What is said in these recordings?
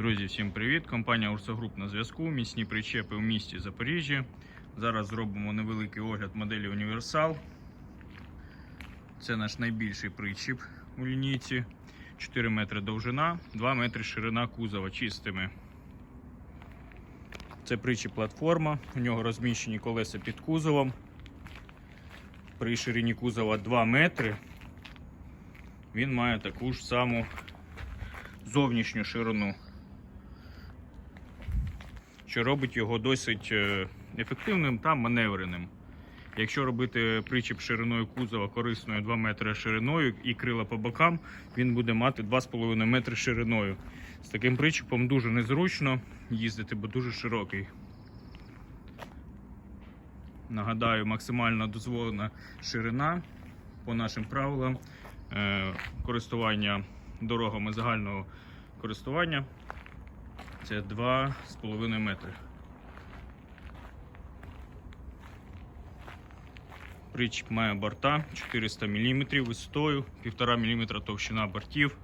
Друзі, всім привіт! Компанія Урса Груп на зв'язку. Міцні причепи в місті Запоріжжя. Зараз зробимо невеликий огляд моделі Універсал. Це наш найбільший причіп у лінійці. 4 метри довжина, 2 метри ширина кузова чистими. Це причіп платформа. У нього розміщені колеса під кузовом. При ширині кузова 2 метри. Він має таку ж саму зовнішню ширину, що робить його досить е, ефективним та маневреним. Якщо робити причіп шириною кузова корисною 2 метри шириною і крила по бокам, він буде мати 2,5 метри шириною. З таким причіпом дуже незручно їздити, бо дуже широкий. Нагадаю, максимально дозволена ширина по нашим правилам е, користування дорогами загального користування це 2,5 метри. Причіп має борта 400 мм висотою, 1,5 мм товщина бортів.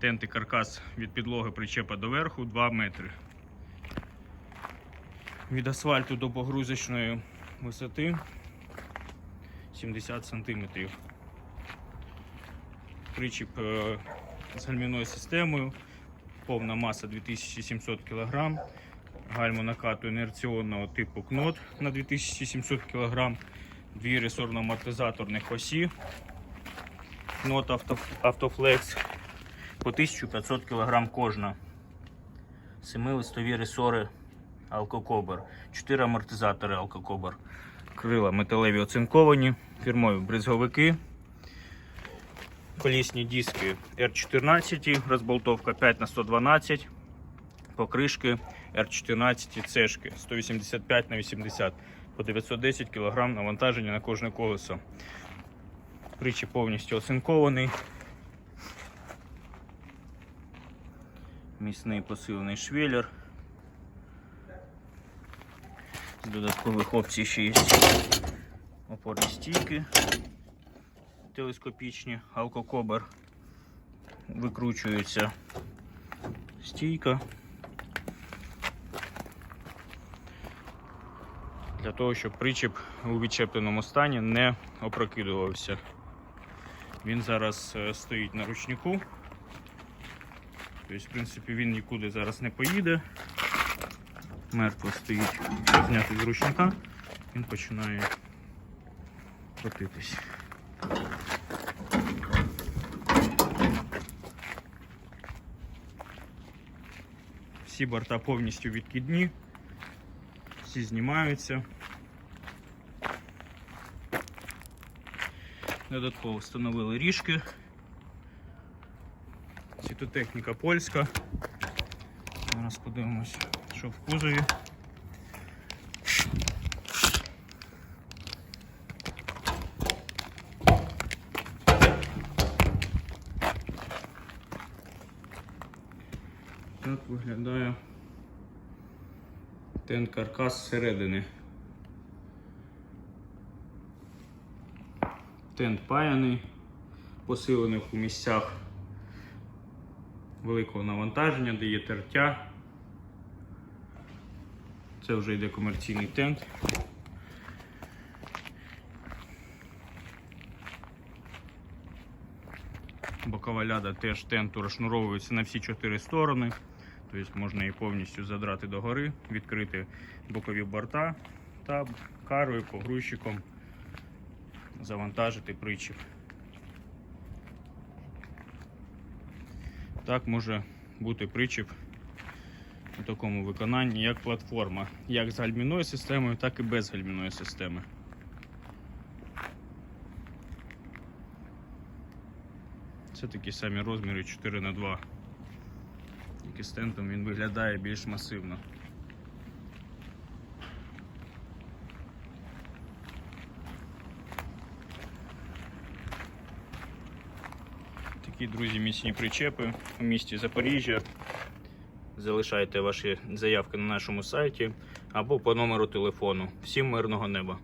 Тент і каркас від підлоги причепа до верху 2 метри. Від асфальту до погрузочної висоти 70 см. Причіп е, з гальмівною системою, повна маса 2700 кг, гальмо накату інерційного типу кнот на 2700 кг, дві ресорно-амортизаторних осі, кнот авто, автофлекс по 1500 кг кожна, 7 листові ресори алкокобер, 4 амортизатори алкокобер, крила металеві оцинковані, фірмові бризговики. Колісні диски R14, розболтовка 5 на 112, покришки R14 цешки 185 на 80 по 910 кг навантаження на кожне колесо. Причіп повністю оцинкований. Міцний посилений швеллер. З додаткових опцій ще є опорні стійки телескопічні, алкокобер, викручується стійка. Для того, щоб причіп у відчепленому стані не опрокидувався. Він зараз е, стоїть на ручнику. Тобто, в принципі, він нікуди зараз не поїде. Мертво стоїть, Якщо зняти з ручника, він починає котитись. Всі борта повністю відкидні, всі знімаються. Додатково встановили ріжки. Світотехніка польська. Зараз подивимось, що в кузові. Так виглядає тент каркас зсередини. Тент паяний, посилений у місцях великого навантаження, де є тертя. Це вже йде комерційний тент. Бокова ляда теж тенту розшнуровується на всі чотири сторони. Тобто можна її повністю задрати догори, відкрити бокові борта та карою, погрузчиком завантажити причіп. Так може бути причіп у такому виконанні, як платформа, як з гальмівною системою, так і без гальмівної системи. Це такі самі розміри 4 на 2 тільки з він виглядає більш масивно. Такі, друзі, міцні причепи у місті Запоріжжя. Залишайте ваші заявки на нашому сайті або по номеру телефону. Всім мирного неба!